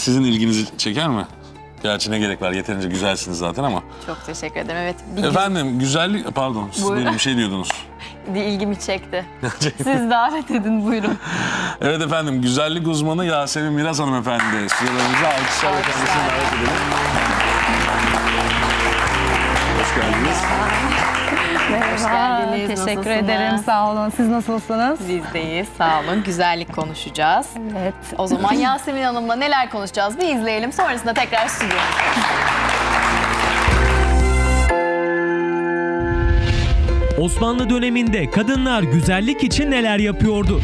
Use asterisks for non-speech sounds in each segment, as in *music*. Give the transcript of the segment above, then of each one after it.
Sizin ilginizi çeker mi? Gerçi ne gerek var yeterince güzelsiniz zaten ama. Çok teşekkür ederim. Evet bir Efendim güzellik pardon siz Buyurun. benim bir şey diyordunuz. *laughs* bir ilgimi çekti. *laughs* Siz davet edin buyurun. evet efendim güzellik uzmanı Yasemin Miras hanımefendi. Sıralarınızı alkışlarla kendisini davet edelim. Hoş geldiniz. Merhaba. Hoş geldiniz, Teşekkür nasılsınız? ederim. Sağ olun. Siz nasılsınız? Bizdeyiz. Sağ olun. Güzellik konuşacağız. Evet. O zaman Yasemin Hanım'la neler konuşacağız bir izleyelim. Sonrasında tekrar stüdyomuza. Osmanlı döneminde kadınlar güzellik için neler yapıyordu?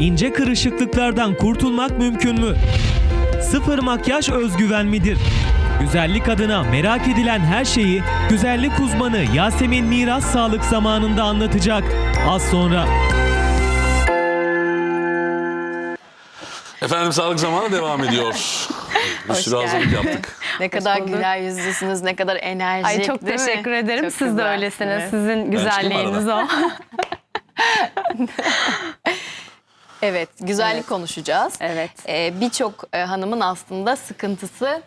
İnce kırışıklıklardan kurtulmak mümkün mü? Sıfır makyaj özgüven midir? Güzellik adına merak edilen her şeyi güzellik uzmanı Yasemin Miras Sağlık zamanında anlatacak. Az sonra Efendim sağlık zamanı devam ediyor. *laughs* Bir Hoş sürü hazırlık geldin. yaptık. *laughs* Ne kadar bulduk. güler yüzlüsünüz, ne kadar enerjik Ay çok değil mi? teşekkür ederim. Çok Siz de öylesiniz. Sizin güzelliğiniz o. *laughs* Evet, güzellik Evet. konuşacağız. Evet. Ee, Birçok e, hanımın aslında sıkıntısı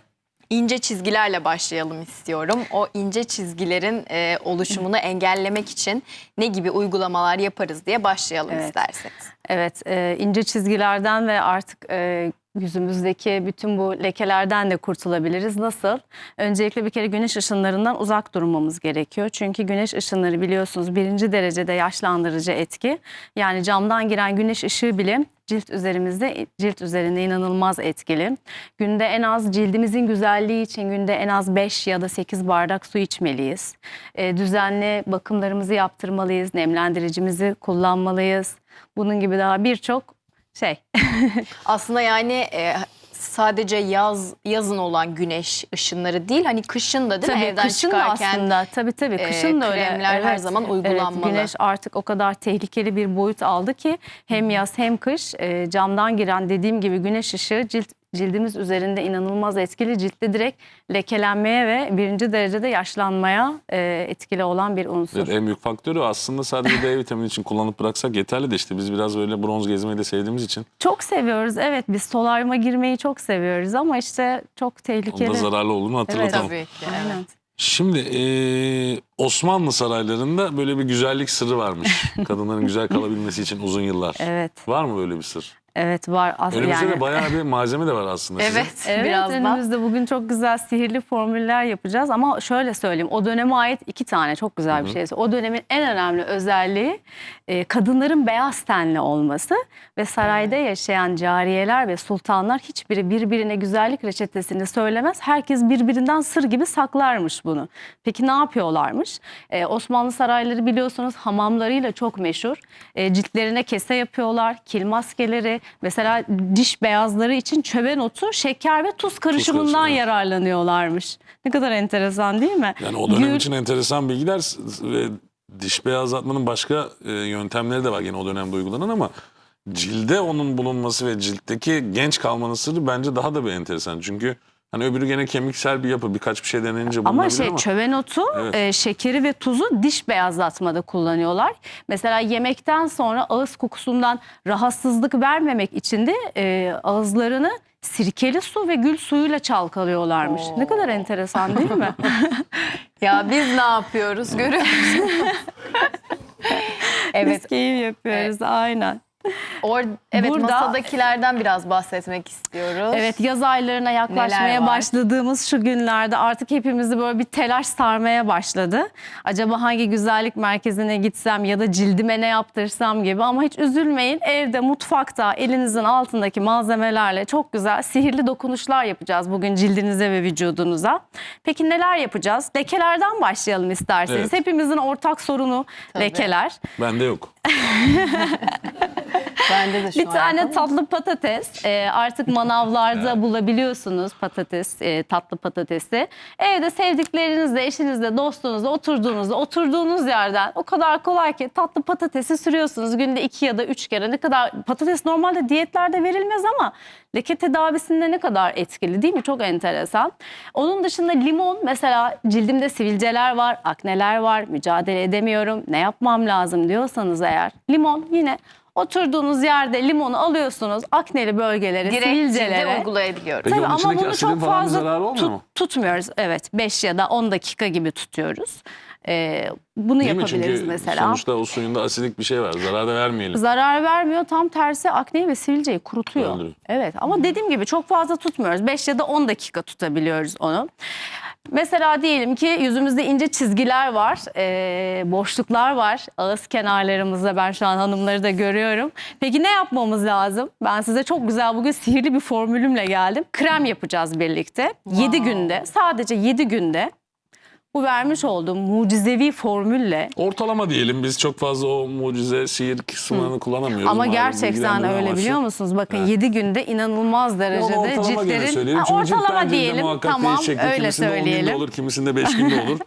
ince çizgilerle başlayalım istiyorum. O ince çizgilerin e, oluşumunu engellemek için ne gibi uygulamalar yaparız diye başlayalım Evet. isterseniz. Evet, e, ince çizgilerden ve artık e, yüzümüzdeki bütün bu lekelerden de kurtulabiliriz. Nasıl? Öncelikle bir kere güneş ışınlarından uzak durmamız gerekiyor. Çünkü güneş ışınları biliyorsunuz birinci derecede yaşlandırıcı etki. Yani camdan giren güneş ışığı bile cilt üzerimizde cilt üzerinde inanılmaz etkili. Günde en az cildimizin güzelliği için günde en az 5 ya da 8 bardak su içmeliyiz. E, düzenli bakımlarımızı yaptırmalıyız, nemlendiricimizi kullanmalıyız. Bunun gibi daha birçok şey. *laughs* Aslında yani e, sadece yaz yazın olan güneş ışınları değil hani kışın da değil mi tabii evden kışın da çıkarken aslında tabii tabii e, kışın da öyle. kremler her zaman uygulanmalı. Evet, güneş artık o kadar tehlikeli bir boyut aldı ki hem yaz hem kış e, camdan giren dediğim gibi güneş ışığı cilt cildimiz üzerinde inanılmaz etkili. Ciltte direkt lekelenmeye ve birinci derecede yaşlanmaya e, etkili olan bir unsur. Evet, en büyük faktörü aslında sadece D *laughs* vitamini için kullanıp bıraksak yeterli de işte biz biraz böyle bronz gezmeyi de sevdiğimiz için Çok seviyoruz evet biz solaryuma girmeyi çok seviyoruz ama işte çok tehlikeli. onda zararlı olduğunu hatırlatalım. Tabii ki. Aynen. Evet. Şimdi eee, Osmanlı saraylarında böyle bir güzellik sırrı varmış. *laughs* Kadınların güzel kalabilmesi için uzun yıllar. Evet, Var mı böyle bir sır? Evet var aslında Önümüzde yani. de bayağı bir *laughs* malzeme de var aslında. Evet, Evet, birazdan. önümüzde bugün çok güzel sihirli formüller yapacağız ama şöyle söyleyeyim o döneme ait iki tane çok güzel bir şey. O dönemin en önemli özelliği e, kadınların beyaz tenli olması ve sarayda yaşayan cariyeler ve sultanlar hiçbiri birbirine güzellik reçetesini söylemez. Herkes birbirinden sır gibi saklarmış bunu. Peki ne yapıyorlarmış? E, Osmanlı sarayları biliyorsunuz hamamlarıyla çok meşhur. E, ciltlerine kese yapıyorlar, kil maskeleri, mesela diş beyazları için çöven otu, şeker ve tuz karışımından karışımı, evet. yararlanıyorlarmış. Ne kadar enteresan değil mi? Yani o dönem Gül- için enteresan bilgiler ve diş beyazlatmanın başka e, yöntemleri de var yine o dönemde uygulanan ama cilde onun bulunması ve ciltteki genç kalmanın sırrı bence daha da bir enteresan. Çünkü hani öbürü gene kemiksel bir yapı birkaç bir şey denenince Ama bulunabilir şey ama çöven otu, Evet. e, şekeri ve tuzu diş beyazlatmada kullanıyorlar. Mesela yemekten sonra ağız kokusundan rahatsızlık vermemek için de e, ağızlarını sirkeli su ve gül suyuyla çalkalıyorlarmış. Oo. Ne kadar enteresan değil mi? *laughs* Ya biz ne yapıyoruz görüyor musunuz? evet. Biz keyif yapıyoruz aynen. Or evet Burada- masadakilerden biraz bahsetmek istiyoruz. Evet yaz aylarına yaklaşmaya başladığımız şu günlerde artık hepimizi böyle bir telaş sarmaya başladı. Acaba hangi güzellik merkezine gitsem ya da cildime ne yaptırsam gibi ama hiç üzülmeyin. Evde mutfakta elinizin altındaki malzemelerle çok güzel sihirli dokunuşlar yapacağız bugün cildinize ve vücudunuza. Peki neler yapacağız? Lekelerden başlayalım isterseniz. Evet. Hepimizin ortak sorunu Tabii. lekeler. bende yok. *laughs* Bende de şu Bir an tane ama- tatlı patates. Ee, artık manavlarda bulabiliyorsunuz patates, e, tatlı patatesi. Evde sevdiklerinizle, eşinizle, dostunuzla oturduğunuzda, oturduğunuz yerden o kadar kolay ki tatlı patatesi sürüyorsunuz. Günde iki ya da üç kere. Ne kadar patates normalde diyetlerde verilmez ama leke tedavisinde ne kadar etkili değil mi? Çok enteresan. Onun dışında limon mesela cildimde sivilceler var, akneler var, mücadele edemiyorum, ne yapmam lazım diyorsanız eğer limon yine Oturduğunuz yerde limonu alıyorsunuz. Akneli bölgeleri, Direkt cilde sivilcelere. uygulayabiliyoruz. Peki Tabii onun ama içindeki bunu asidin çok falan bir fazla zararı olmuyor tut- mu? tutmuyoruz. Evet 5 ya da 10 dakika gibi tutuyoruz. Ee, bunu Değil mi? yapabiliriz Çünkü mesela. sonuçta o suyunda asidik bir şey var. Zarar da vermeyelim. Zarar vermiyor. Tam tersi akneyi ve sivilceyi kurutuyor. Öldürüyor. Evet ama dediğim gibi çok fazla tutmuyoruz. 5 ya da 10 dakika tutabiliyoruz onu. Mesela diyelim ki yüzümüzde ince çizgiler var, ee, boşluklar var. Ağız kenarlarımızda ben şu an hanımları da görüyorum. Peki ne yapmamız lazım? Ben size çok güzel bugün sihirli bir formülümle geldim. Krem yapacağız birlikte. 7 günde, sadece 7 günde bu vermiş olduğum mucizevi formülle Ortalama diyelim biz çok fazla o mucize sihir kısımlarını kullanamıyoruz. Ama Malum gerçekten öyle amaçlı. biliyor musunuz? Bakın Evet. 7 günde inanılmaz Ama derecede ortalama gene ciltlerin söyleyelim. Ha, cilt ortalama diyelim. Tamam değişecektir. öyle kimisinde 10 günde söyleyelim. olur, kimisinde 5 günde *laughs* olur.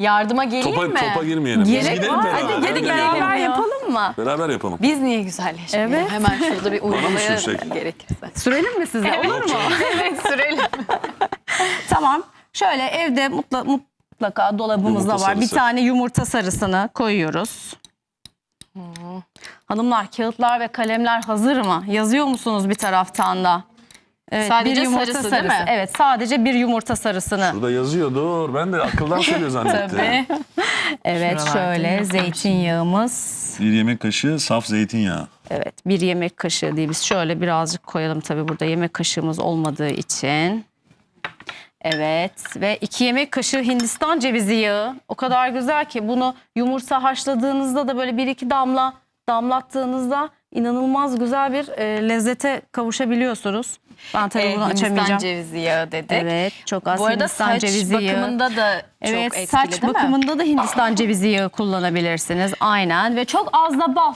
Yardıma geleyim topa, mi? topa girmeyelim. Biz Gerek gidelim var. beraber. Hadi gidelim. beraber ya. yapalım mı? Beraber yapalım. Biz niye güzelleşmeyelim? Evet. Hemen şurada bir uygulayalım sürsek? gerekirse. Sürelim mi size? Olur *laughs* mu? evet sürelim. tamam. Şöyle evde mutla, mutlaka dolabımızda Yumurta var. Bir sarısı. tane yumurta sarısını koyuyoruz. Hanımlar kağıtlar ve kalemler hazır mı? Yazıyor musunuz bir taraftan da? Evet, Sadece sarısı değil mi? Evet sadece bir yumurta sarısını. Burada yazıyor dur. Ben de akıldan *laughs* söylüyor zannettim. Tabii. Evet şöyle yumurta zeytinyağımız. Bir yemek kaşığı saf zeytinyağı. Evet bir yemek kaşığı değil biz şöyle birazcık koyalım tabii burada yemek kaşığımız olmadığı için. Evet ve iki yemek kaşığı Hindistan cevizi yağı. O kadar güzel ki bunu yumurta haşladığınızda da böyle bir iki damla damlattığınızda inanılmaz güzel bir e, lezzete kavuşabiliyorsunuz. Ben tabii Ee, bunu Hindistan açamayacağım. cevizi yağı dedik. Evet çok az Bu arada Hindistan saç cevizi yağı. bakımında da Evet çok etkili saç değil mi? bakımında da Hindistan cevizi yağı kullanabilirsiniz. Aynen ve çok az da bal.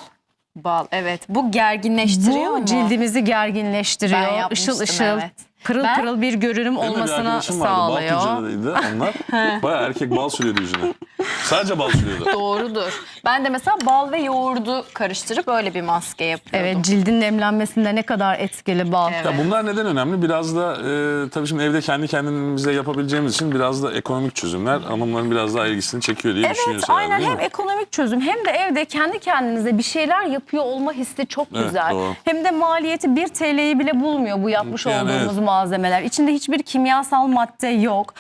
Bal evet. Bu gerginleştiriyor Bu mu? cildimizi Ben gerginleştiriyor. yapmıştım, Işıl ışıl, evet. Pırıl Ben- pırıl bir görünüm Benim bir olmasına vardı. sağlıyor. Bal tüccarıydı onlar. *laughs* Bayağı erkek bal sürüyordu yüzüne. Sadece bal sürüyordu. Doğrudur. Ben de mesela bal ve yoğurdu karıştırıp öyle bir maske yapıyordum. Evet cildin nemlenmesinde ne kadar etkili bal. Evet. Ya bunlar neden önemli? Biraz da e, tabii şimdi evde kendi kendimize yapabileceğimiz için biraz da ekonomik çözümler hanımların biraz daha ilgisini çekiyor diye Evet düşünüyorsun herhalde, aynen hem mi? ekonomik çözüm hem de evde kendi kendinize bir şeyler yapıyor olma hissi çok Evet, güzel. doğru. Hem de maliyeti 1 TL'yi bile bulmuyor bu yapmış Yani olduğumuz evet. Malzemeler. İçinde hiçbir kimyasal madde yok.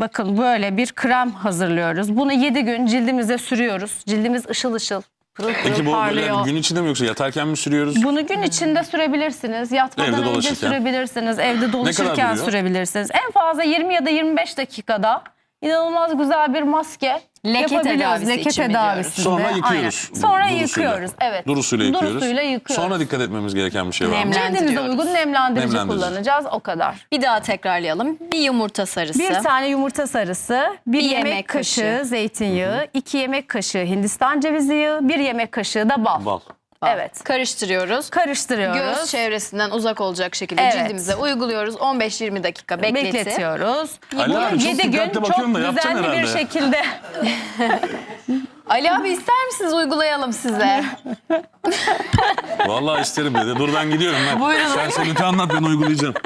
Bakın böyle bir krem hazırlıyoruz. Bunu 7 gün cildimize sürüyoruz. Cildimiz ışıl ışıl, pırıl pırıl Peki bu böyle parlıyor. gün içinde mi yoksa yatarken mi sürüyoruz? Bunu gün içinde sürebilirsiniz. Yatmadan Evde önce dolaşırken. sürebilirsiniz. Evde dolaşırken duruyor? sürebilirsiniz. En fazla 20 ya da 25 dakikada inanılmaz güzel bir maske Leke yapabiliyoruz. tedavisi Leke için tedavisinde. Sonra Aynen. yıkıyoruz. Sonra yıkıyoruz. Evet. Duru suyla yıkıyoruz. Duru suyla yıkıyoruz. Sonra dikkat etmemiz gereken bir şey var mı? Nemlen- Cildimize nemlendiriyoruz. uygun nemlendirici, Nemlendirici. kullanacağız. O kadar. Bir daha tekrarlayalım. Bir yumurta sarısı. Bir tane yumurta sarısı, bir, Bir yemek, yemek kaşığı, kaşığı. zeytinyağı, iki yemek kaşığı Hindistan cevizi yağı, bir yemek kaşığı da bal. Bal. Evet. Karıştırıyoruz. Karıştırıyoruz. Göz çevresinden uzak olacak şekilde Evet. cildimize uyguluyoruz. 15-20 dakika bekletip. bekletiyoruz. Ali abi, çok 7 gün dikkatli çok bakıyorsun da yapacaksın düzenli bir herhalde. şekilde *laughs* Ali abi ister misiniz uygulayalım size? Vallahi isterim dedi. Dur ben gidiyorum ben. Buyurun. Sen selütü anlat ben uygulayacağım. *laughs*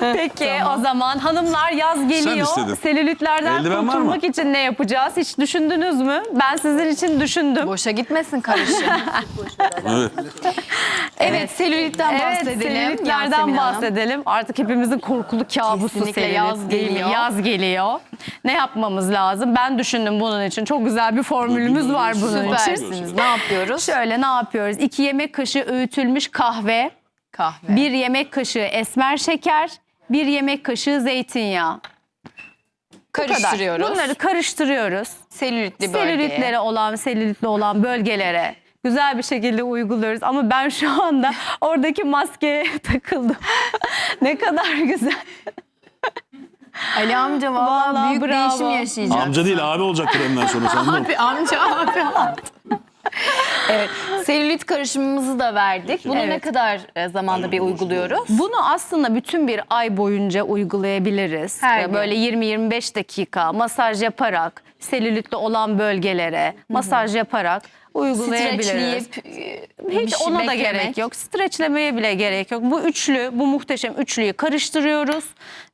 *laughs* Peki o zaman hanımlar yaz geliyor. Selülitlerden Eldiven var kurtulmak için ne yapacağız? Hiç düşündünüz mü? Ben sizin için düşündüm. Boşa gitmesin karışım. *laughs* Evet. evet selülitten Evet, bahsedelim. selülitlerden Yasemin Hanım. bahsedelim. Artık hepimizin korkulu kabusu Kesinlikle selülit yaz değil mi? geliyor. Yaz geliyor. Ne yapmamız lazım? Ben düşündüm bunun için. Çok güzel bir formülümüz var bunun için. Süpersiniz. Ne yapıyoruz? Şöyle ne yapıyoruz? 2 yemek kaşığı öğütülmüş kahve, Kahve. bir yemek kaşığı esmer şeker, bir yemek kaşığı zeytinyağı. Bu kadar. karıştırıyoruz. Bunları karıştırıyoruz. selülitli bölgeye. Selülitlere olan, selülitli olan bölgelere güzel bir şekilde uyguluyoruz. Ama ben şu anda oradaki maskeye *laughs* takıldım. *laughs* ne kadar güzel. Ali amca vallahi, Vallahi büyük bravo. değişim yaşayacak. Amca değil abi olacak kremden sonra sen *laughs* dur. Abi amca abi. *laughs* evet. Selülit karışımımızı da verdik. Bunu ne Evet. kadar e, zamanda bir uyguluyoruz? Bunu aslında bütün bir ay boyunca uygulayabiliriz. Her. Böyle 20-25 dakika masaj yaparak selülitli olan bölgelere masaj yaparak uygulayabiliriz. E, Hiç şey ona da beklemek. gerek yok. Streçlemeye bile gerek yok. Bu üçlü, bu muhteşem üçlüyü karıştırıyoruz.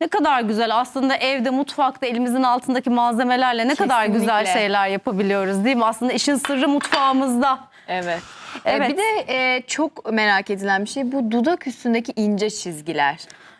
Ne kadar güzel aslında evde, mutfakta elimizin altındaki malzemelerle ne kadar güzel Kesinlikle. şeyler yapabiliyoruz değil mi? Aslında işin sırrı mutfağımızda. Evet. Evet. Ee, bir de e, çok merak edilen bir şey bu dudak üstündeki ince çizgiler.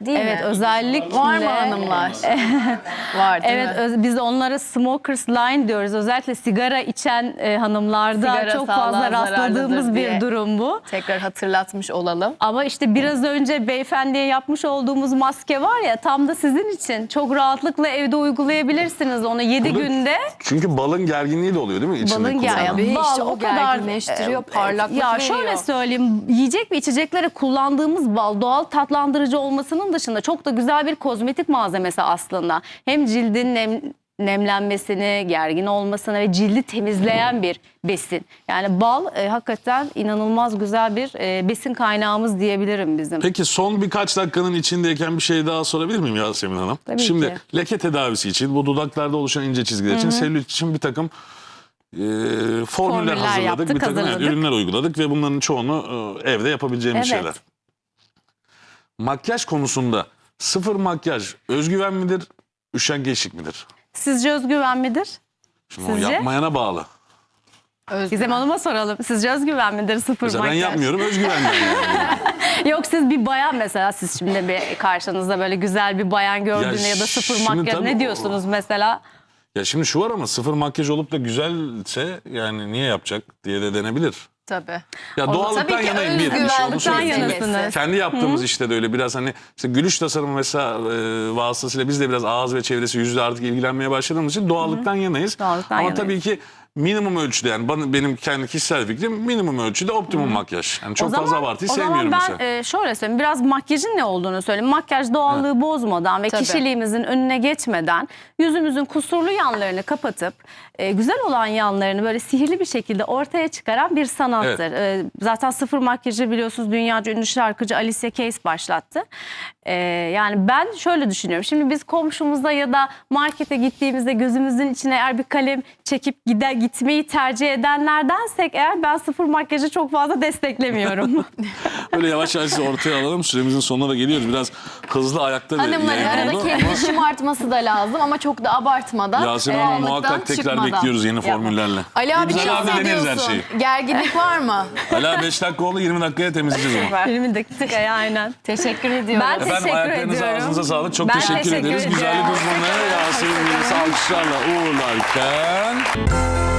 Değil Evet mi? özellikle Var mı hanımlar? *laughs* Var değil Evet mi? öz- biz de onlara smokers line diyoruz. Özellikle sigara içen e, hanımlarda Sigara çok fazla rastladığımız bir diye. durum bu. Tekrar hatırlatmış olalım. Ama işte biraz önce beyefendiye yapmış olduğumuz maske var ya tam da sizin için. Çok rahatlıkla evde uygulayabilirsiniz onu 7 Burada- günde. Çünkü balın gerginliği de oluyor değil mi? İçinde Balın Tabii, bal işte o o kadar gerginleştiriyor, e, parlaklık Ya veriyor. şöyle söyleyeyim yiyecek ve içeceklere kullandığımız bal doğal tatlandırıcı olmasının dışında çok da güzel bir kozmetik malzemesi aslında. Hem cildin nem, nemlenmesini, gergin olmasını ve cildi temizleyen bir besin. Yani bal e, hakikaten inanılmaz güzel bir e, besin kaynağımız diyebilirim bizim. Peki son birkaç dakikanın içindeyken bir şey daha sorabilir miyim Yasemin Hanım? Tabii Şimdi ki. leke tedavisi için bu dudaklarda oluşan ince çizgiler için selülit için bir takım e, formüller, Formüller hazırladık. yaptık, bir takım hazırladık. ürünler uyguladık ve bunların çoğunu e, evde yapabileceğimiz Evet. şeyler. Makyaj konusunda sıfır makyaj özgüven midir, üşengeçlik midir? Sizce özgüven midir? Şimdi o Sizce? yapmayana bağlı. Gizem Hanım'a soralım. Sizce özgüven midir sıfır Mesela ben makyaj? yapmıyorum özgüvenden yani. *laughs* Yok siz bir bayan mesela siz şimdi bir karşınızda böyle güzel bir bayan gördüğünde ya, da sıfır makyaj ne o- diyorsunuz mesela? Ya şimdi şu var ama sıfır makyaj olup da güzelse yani niye yapacak diye de denebilir. Tabii. Ya doğallıktan tabii ki yanayım bir. şey onu söyleyeyim. Kendi yaptığımız işte de öyle biraz hani işte gülüş tasarımı mesela e, vasıtasıyla biz de biraz ağız ve çevresi yüzle artık ilgilenmeye başladığımız için doğallıktan yanayız. Doğallıktan Ama yanayız. tabii ki minimum ölçüde yani bana, benim kendi kişisel fikrim minimum ölçüde optimum makyaj. Yani çok O fazla abartıyı o sevmiyorum zaman ben mesela. e, şöyle söyleyeyim biraz makyajın ne olduğunu söyleyeyim. Makyaj doğallığı bozmadan ve Tabii. kişiliğimizin önüne geçmeden yüzümüzün kusurlu yanlarını kapatıp e, güzel olan yanlarını böyle sihirli bir şekilde ortaya çıkaran bir sanattır. E, zaten sıfır makyajı biliyorsunuz dünyaca ünlü şarkıcı Alicia Keys başlattı. E, yani ben şöyle düşünüyorum. Şimdi biz komşumuza ya da markete gittiğimizde gözümüzün içine eğer bir kalem çekip gider gitmeyi tercih edenlerdensek eğer ben sıfır makyajı çok fazla desteklemiyorum. *laughs* Böyle yavaş yavaş ortaya alalım. Süremizin sonuna da geliyoruz. Biraz hızlı ayakta bir Hanımların yayın arada oldu kendini ama- şımartması da lazım ama çok da abartmadan. Yasemin Hanım doğallıktan muhakkak tekrar çıkmadan bekliyoruz yeni formüllerle. Ali abi Güzel ne abi deneriz her hissediyorsun? şeyi. Gerginlik var mı? Hala 5 dakika oldu 20 dakikaya temizleyeceğiz onu. 20 dakikaya aynen. Teşekkür ediyorum. Ben Efendim Teşekkür ayaklarınıza ediyorum. ağzınıza sağlık. Çok Ben teşekkür, teşekkür ederiz. ediyorum. Güzellik uzmanı Yasemin Yıldız alkışlarla uğurlarken...